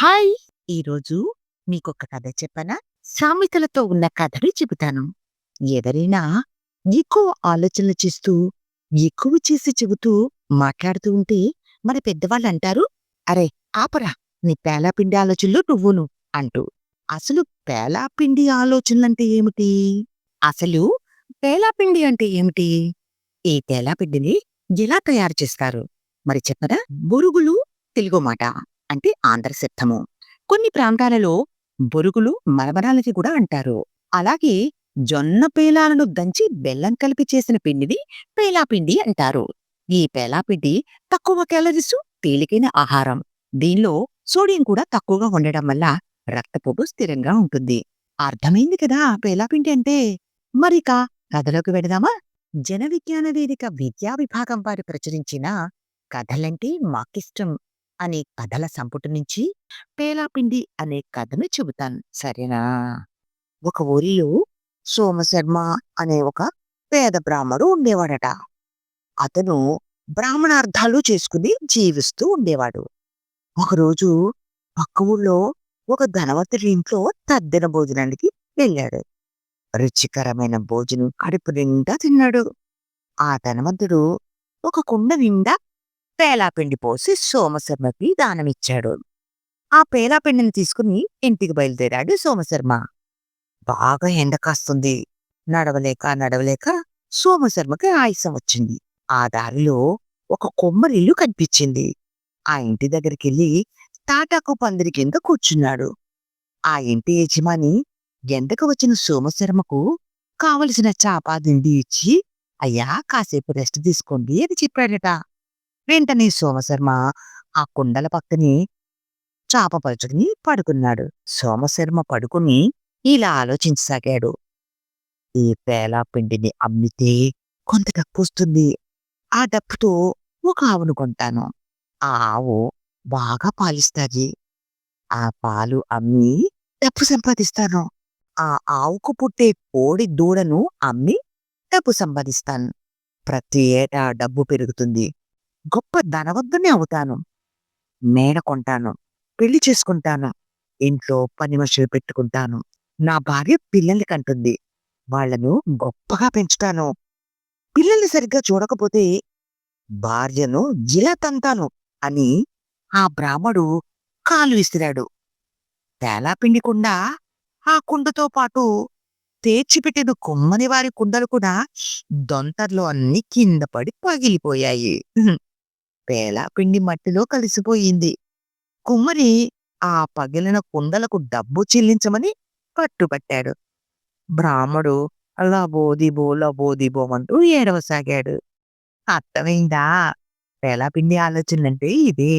Hi! ఈరోజు మీకొక కథ చెప్పనా? సామెతలతో ఉన్న కథని చెబుతాను. ఎవరైనా ఎక్కువ ఆలోచనలు చేస్తూ, ఎక్కువ చేసి చెబుతూ, మాట్లాడుతూ ఉంటే మన పెద్దవాళ్ళంటారు, "అరే! ఆపరా! నీ పేలాపిండి ఆలోచనలు నువ్వును" అంటూ. అసలు పేలాపిండి ఆలోచనలంటే ఏమిటి? అసలు పేలాపిండి అంటే ఏమిటి? ఈ పేలాపిండిని ఎలా తయారు చేస్తారు? మరి చెప్పరా బొరుగులు తెలుగు మాట. అంటే ఆంధ్ర కొన్ని ప్రాంతాలలో బొరుగులు మరమరాలని కూడా అంటారు. అలాగే జొన్న పేలాలను దంచి బెల్లం కలిపి చేసిన పిండిని పేలాపిండి అంటారు. ఈ పేలాపిండి తక్కువ క్యాలరీసు, తేలికైన ఆహారం. దీనిలో సోడియం కూడా తక్కువగా ఉండడం వల్ల రక్తపోటు స్థిరంగా ఉంటుంది. అర్థమైంది కదా పేలాపిండి అంటే? మరిక కథలోకి వెడదామా? జన విజ్ఞాన వేదిక విద్యా విభాగం వారు ప్రచురించిన 'కథలంటే మాకిష్టం' అనే కథల సంపుటి నుంచి పేలాపిండి అనే కథను చెబుతాను. సరేనా? ఒక ఊరిలో సోమశర్మ అనే ఒక పేద బ్రాహ్మడు ఉండేవాడట. అతను బ్రాహ్మణార్థాలు చేసుకుని జీవిస్తూ ఉండేవాడు. ఒకరోజు పక్క ఊళ్ళో ఒక ధనవంతుడి ఇంట్లో తద్దిన భోజనానికి వెళ్ళాడు. రుచికరమైన భోజనం కడుపు నిండా తిన్నాడు. ఆ ధనవంతుడు ఒక కుండ నిండా పేలాపిండి పోసి సోమశర్మకి దానమిచ్చాడు. ఆ పేలాపిండిని తీసుకుని ఇంటికి బయలుదేరాడు సోమశర్మ. బాగా ఎండ కాస్తుంది. నడవలేక నడవలేక సోమశర్మకి ఆయుసం వచ్చింది. ఆ దారిలో ఒక కొమ్మరిల్లు కనిపించింది. ఆ ఇంటి దగ్గరికెళ్ళి తాటాకు పందిరి కింద కూర్చున్నాడు. ఆ ఇంటి యజమాని ఎండకు వచ్చిన సోమశర్మకు కావలసిన చాపా దిండి ఇచ్చి, "అయ్యా కాసేపు రెస్ట్ తీసుకోండి" అని చెప్పాడట. వెంటనే సోమశర్మ ఆ కుండల పక్కనే చాపపరుచుకుని పడుకున్నాడు. సోమశర్మ పడుకుని ఇలా ఆలోచించసాగాడు. ఈ పేలాపిండిని అమ్మితే కొంత డబ్బొస్తుంది. ఆ డప్పుతో ఒక ఆవును కొంటాను. ఆ ఆవు బాగా పాలిస్తాది. ఆ పాలు అమ్మి డప్పు సంపాదిస్తాను. ఆ ఆవుకు పుట్టే కోడి దూడను అమ్మి డబ్బు సంపాదిస్తాను. ప్రతి ఏటా డబ్బు పెరుగుతుంది. గొప్ప ధనవంతుడిని అవుతాను. మేడ కొంటాను. పెళ్ళి చేసుకుంటాను. ఇంట్లో పని మనుషులు పెట్టుకుంటాను. నా భార్య పిల్లల్ని కంటుంది. వాళ్ళను గొప్పగా పెంచుతాను. పిల్లల్ని సరిగ్గా చూడకపోతే భార్యను ఇలా తంతాను అని ఆ బ్రాహ్మడు కాలు విసిరాడు. పేలాపిండి కుండ ఆ కుండతో పాటు పేర్చిపెట్టిన కొమ్మని వారి కుండలు కూడా దొంతర్లో అన్ని కింద పడి పగిలిపోయాయి. పేలాపిండి మట్టిలో కలిసిపోయింది. కుమ్మరి ఆ పగిలిన కుండలకు డబ్బు చెల్లించమని పట్టుపట్టాడు. బ్రాహ్మడు లబోదిబో లబోదిబోమంటూ ఏడవసాగాడు. అర్థమైందా? పేలాపిండి ఆలోచనంటే ఇదే.